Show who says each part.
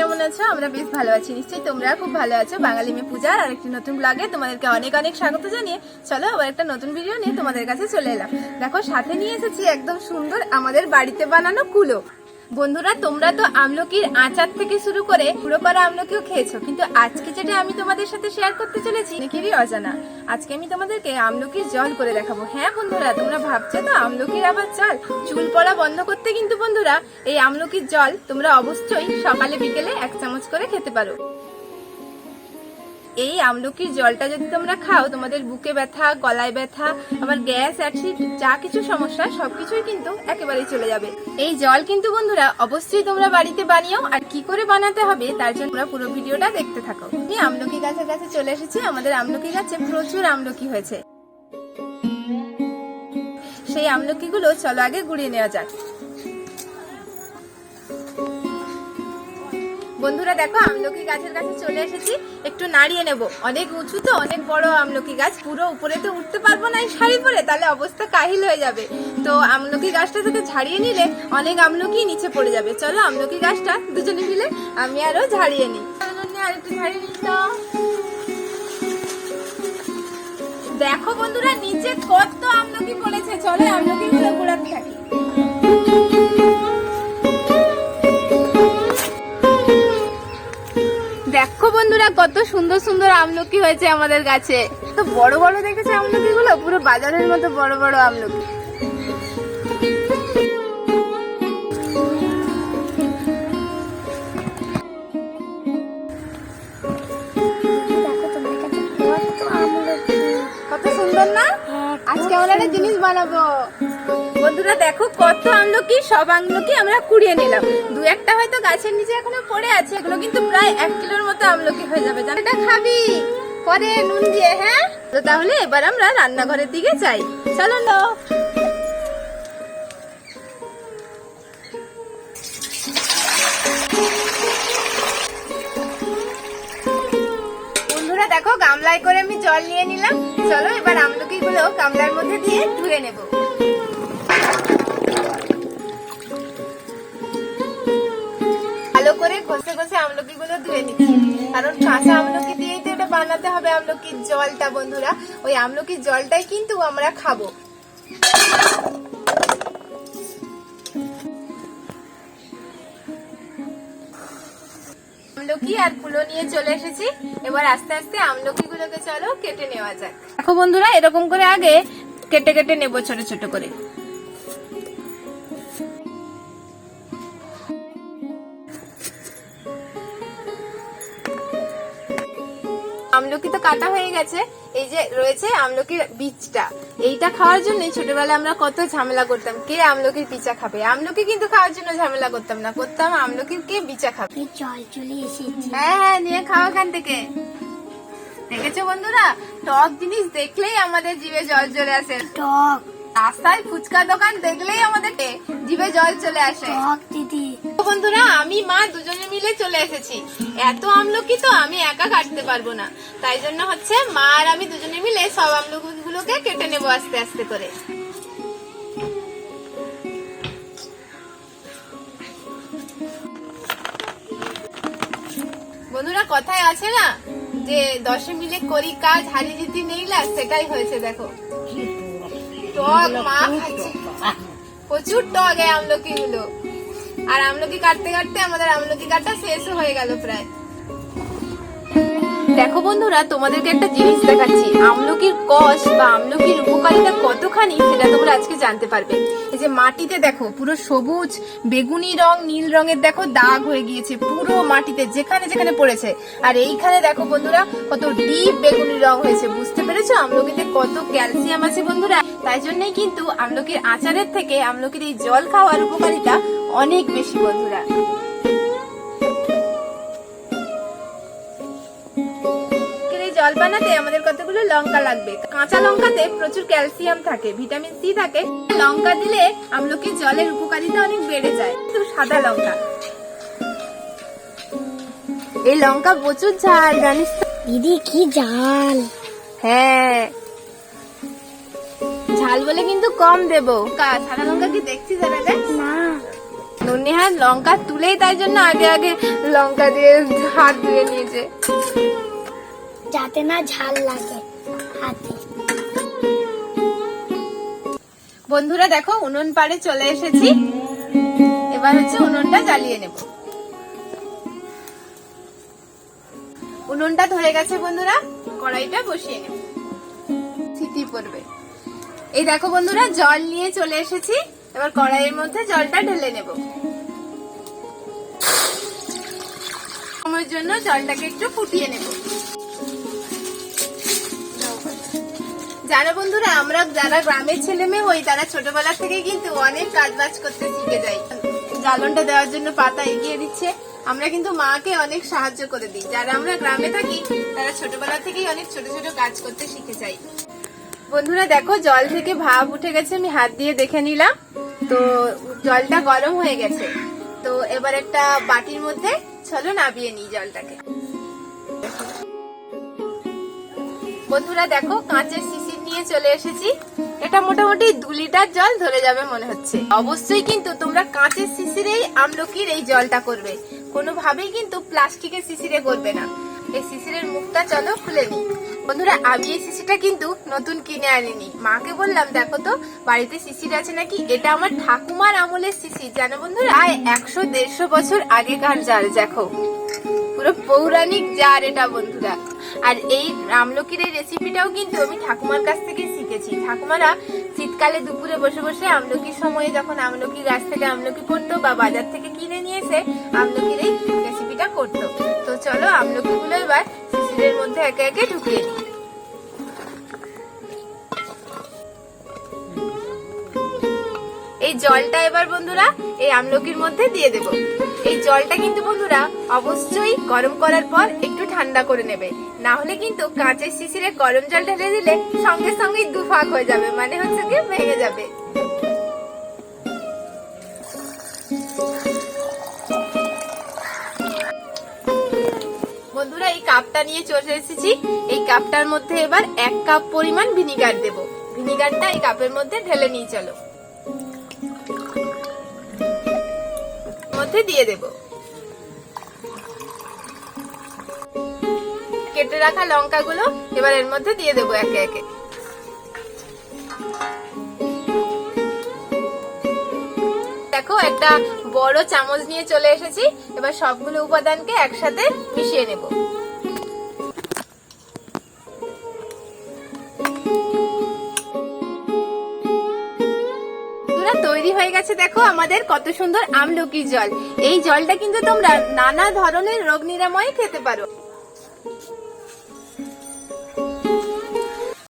Speaker 1: কেমন আছো? আমরা বেশ ভালো আছি, নিশ্চয়ই তোমরা খুব ভালো আছো। বাঙালি মেয়ে পূজার আর একটি নতুন ব্লগে তোমাদেরকে অনেক অনেক স্বাগত জানিয়ে চলো আবার একটা নতুন ভিডিও নিয়ে তোমাদের কাছে চলে এলাম। দেখো, সাথে নিয়ে এসেছি একদম সুন্দর আমাদের বাড়িতে বানানো কুলো। বন্ধুরা, তোমরা তো আমলকির আচার থেকে শুরু করে পুরো করা আমলকিও খেয়েছো, কিন্তু আজকে যেটা আমি তোমাদের সাথে শেয়ার করতে চলেছি, অনেকেরই অজানা। আজকে আমি তোমাদেরকে আমলকির জল করে দেখাবো। হ্যাঁ বন্ধুরা, তোমরা ভাবছ তো আমলকির আবার জল? চুল পড়া বন্ধ করতে কিন্তু বন্ধুরা, এই আমলকির জল তোমরা অবশ্যই সকালে, বিকেলে এক চামচ করে খেতে পারো। এই আমলকির জলটা যদি তোমরা খাও, তোমাদের বুকে ব্যথা, গলায় ব্যথা, আবার গ্যাস, অ্যাসিড, যা কিছু সমস্যা, সবকিছুই কিন্তু একেবারেই চলে যাবে। এই জল কিন্তু বন্ধুরা, অবশ্যই তোমরা বাড়িতে বানিও, আর কি করে বানাতে হবে, তার জন্য তোমরা পুরো ভিডিওটা দেখতে থাকো। আমি আমলকি গাছের কাছে চলে এসেছি, আমাদের আমলকি গাছে প্রচুর আমলকি হয়েছে। সেই আমলকিগুলো চলো আগে গুড়িয়ে নেওয়া যাক। বন্ধুরা দেখো, আমলকি গাছের কাছে চলে এসেছি। একটু নাড়িয়ে নেব। অনেক উঁচু তো, অনেক বড় আমলকি গাছ। পুরো উপরে তো উঠতে পারব না, এই শাড়ি পরে, তাহলে অবস্থা কাহিল হয়ে যাবে। তো আমলকি গাছটা থেকে ঝাড়িয়ে নিলে অনেক আমলকি নিচে পড়ে যাবে। চলো, আমলকি গাছটা দুজনে মিলে আমি আরও ঝাড়িয়ে নিই। ঝাড়িয়ে নিই তো। দেখো বন্ধুরা, নিচে কত আমলকি পড়েছে। চলো আমলকি গুলো ঘোরাতে থাকি। কত সুন্দর সুন্দর আমলকি হয়েছে আমাদের গাছে। তো বড় বড় দেখেছে আমলকি গুলো পুরো বাজারের মতো বড় বড় আমলকি।
Speaker 2: দেখো, কত আমলকি
Speaker 1: সব আমলকি আমরা কুড়িয়ে নিলাম। দু একটা হয়তো গাছের নিচে এখনও পড়ে আছে, এগুলো কিন্তু প্রায় এক কিলোর মতো আমলকি হয়ে যাবে। এটা খাবি। পরে নুন দিয়ে হ্যাঁ? তো তাহলে এবার আমরা রান্নাঘরের দিকে যাই। চলো বন্ধুরা, দেখো, গামলায় করে আমি জল নিয়ে নিলাম। চলো এবার আমলকি গুলো গামলার মধ্যে দিয়ে ধুয়ে নেব। আমলকি নিচ্ছি কারণ কাঁচা আমলকি দিয়েই তো এটা বানাতে হবে আমলকির জলটা, বন্ধুরা। ওই আমলকির জলটাই কিন্তু আমরা খাব। আমলকি আর কুলো নিয়ে চলে এসেছি। এবার আস্তে আস্তে আমলকি গুলোকে চলো কেটে নেওয়া যাক। দেখো বন্ধুরা, এরকম করে আগে কেটে কেটে নেব ছোট ছোট করে। আমলকি তো কাটা হয়ে গেছে। এই যে রয়েছে আমলকির বীজটা। এইটা খাওয়ার জন্য ছোটবেলায় আমরা কত ঝামেলা করতাম। কে আমলকির পিচা খাবে? আমলকি কিন্তু খাওয়ার জন্য ঝামেলা করতাম না। করতাম আমলকির কে বিচা খাবে?
Speaker 2: জল চলে এসেছে।
Speaker 1: হ্যাঁ হ্যাঁ নিয়ে খাও এখান থেকে। দেখেছ বন্ধুরা? টক জিনিস দেখলেই আমাদের জিভে জল চলে আসে।
Speaker 2: টক।
Speaker 1: রাস্তায় ফুচকা দোকান দেখলেই আমাদের জিভে জল চলে আসে।
Speaker 2: টক দিদি।
Speaker 1: বন্ধুরা আমি মা দুজনে মিলে চলে এসেছি। এত আমলকি তো আমি একা কাটতে পারব না। তাই জন্য হচ্ছে মা আর আমি দুজনে মিলে সব আমলকিগুলোকে কেটে নেব আস্তে আস্তে করে। বন্ধুরা কথায় আছে না যে দশে মিলে করি কাজ হারি জিতি নেইলা সেটাই হয়েছে দেখো। টক মা খাচ্ছে। প্রচুর টক এই আমলকি গুলো আর আমলকি কাটতে কাটতে আমাদের আমলকি কাটা শেষ হয়ে গেল প্রায়। দেখো বন্ধুরা, তোমাদেরকে একটা জিনিস দেখাচ্ছি। আমলকির কষ বা আমলকির উপকারিতা কতখানি সেটা তোমরা আজকে জানতে পারবে। এই যে মাটিতে দেখো, পুরো সবুজ, বেগুনি রং, নীল রঙের দেখো দাগ হয়ে গিয়েছে পুরো মাটিতে, যেখানে যেখানে পড়েছে। আর এইখানে দেখো বন্ধুরা, কত ডিপ বেগুনি রং হয়েছে। বুঝতে পেরেছ? আমলকিতে কত ক্যালসিয়াম আছে বন্ধুরা? তাই জন্যই কিন্তু আমলকির আচারের থেকে আমলকির এই জল খাওয়ার উপকারিতা অনেক বেশি বন্ধুরা। জল বানাতে আমাদের কতগুলো লঙ্কা লাগবে? কাঁচা লঙ্কাতে প্রচুর ক্যালসিয়াম থাকে ভিটামিন সি থাকে। লঙ্কা দিলে আমলকির জলের উপকারিতা অনেক বেড়ে যায় শুধু সাদা লঙ্কা। এই লঙ্কা প্রচুর ঝাল জানিস
Speaker 2: দিদি কি জাল
Speaker 1: হ্যাঁ। ঝাল বলে কিন্তু কম দেবো। কা- সাদা লঙ্কা কি এর আগে?
Speaker 2: না
Speaker 1: লঙ্কা তুলেই তাই জন্য আগে আগে লঙ্কা দিয়ে হাত ধুয়ে নিয়েছে।
Speaker 2: যাতে না ঝাল লাগে হাতে।
Speaker 1: বন্ধুরা দেখো উনুন পাড়ে চলে এসেছি। এবার হচ্ছে উনুনটা জ্বালিয়ে নেব। উনুনটা ধরে গেছে বন্ধুরা কড়াইটা বসিয়ে নেব। সিটি পড়বে। এই দেখো বন্ধুরা জল নিয়ে চলে এসেছি। এবার কড়াইয়ের মধ্যে জলটা ঢেলে নেব। সময়ের জন্য জলটাকে একটু ফুটিয়ে নেব। জানো বন্ধুরা, আমরা যারা গ্রামের ছেলে মেয়ে হই, তারা ছোটবেলা থেকে কিন্তু অনেক কাজ বাজ করতে শিখে যাই। জ্বালনটা দেওয়ার জন্য পাতা এগিয়ে দিচ্ছে। আমরা কিন্তু মাকে অনেক সাহায্য করে দিই। যারা আমরা গ্রামে থাকি, তারা ছোটবেলা থেকেই অনেক ছোট ছোট কাজ করতে শিখে যাই। বন্ধুরা দেখো, জল থেকে ভাব উঠে গেছে, আমি হাত দিয়ে দেখে নিলাম। তো জলটা গরম হয়ে গেছে। তো এবার একটা বাটির মধ্যে চলো নাবিয়ে নিই জলটাকে। বন্ধুরা দেখো, কাঁচের শিশির নিয়ে চলে এসেছি। এটা মোটামুটি দু লিটার জল ধরে যাবে মনে হচ্ছে। অবশ্যই কিন্তু তোমরা কাঁচের শিশিরেই আমলকির এই জলটা করবে। কোনোভাবেই কিন্তু প্লাস্টিকের শিশিরে করবে না। এই শিশিরের মুখটা চলো খুলে নি বন্ধুরা, আমি এই শিশিরটা কিন্তু নতুন কিনে আনিনি। মাকে বললাম, দেখো তো, বাড়িতে শিশির আছে নাকি? এটা আমার ঠাকুমার আমলের শিশির জানো বন্ধুরা, প্রায় একশো দেড়শো বছর আগেকার জার দেখো। পুরো পৌরাণিক জার এটা বন্ধুরা। আর এই আমলকির এই রেসিপিটাও কিন্তু আমি ঠাকুমার কাছ থেকে শিখেছি। ঠাকুমারা শীতকালে দুপুরে বসে বসে আমলকির সময়ে যখন আমলকি গাছ থেকে আমলকি করতো বা বাজার থেকে কিনে নিয়ে এসে আমলকির এই রেসিপিটা করতো। চলো আমলকিগুলো এবার শিশিরের মধ্যে একে একে ঢুকিয়ে দিই এই জলটা এবার বন্ধুরা, এই আমলকির মধ্যে দিয়ে দেব। এই জলটা কিন্তু বন্ধুরা, অবশ্যই গরম করার পর একটু ঠান্ডা করে নেবে। না হলে কিন্তু কাঁচের শিশিরে গরম জল ঢেলে দিলে সঙ্গে সঙ্গেই দুফাক হয়ে যাবে মানে হচ্ছে কি ভেঙে যাবে। কাপটা নিয়ে চলে এসেছি। এই কাপটার মধ্যে এবার এক কাপ পরিমাণ ভিনিগার দেব। ভিনিগারটা এই কাপের মধ্যে ঢেলে নিয়ে চলো। মধ্যে দিয়ে দেব। কেটে রাখা লঙ্কাগুলো এবার এর মধ্যে দিয়ে দেবো একে একে। দেখো, একটা বড় চামচ নিয়ে চলে এসেছি। এবার সবগুলো উপাদানকে একসাথে মিশিয়ে নেব। তৈরি হয়ে গেছে, দেখো আমাদের কত সুন্দর আমলকির জল। এই জলটা কিন্তু তোমরা নানা ধরনের রোগ নিরাময় খেতে পারো।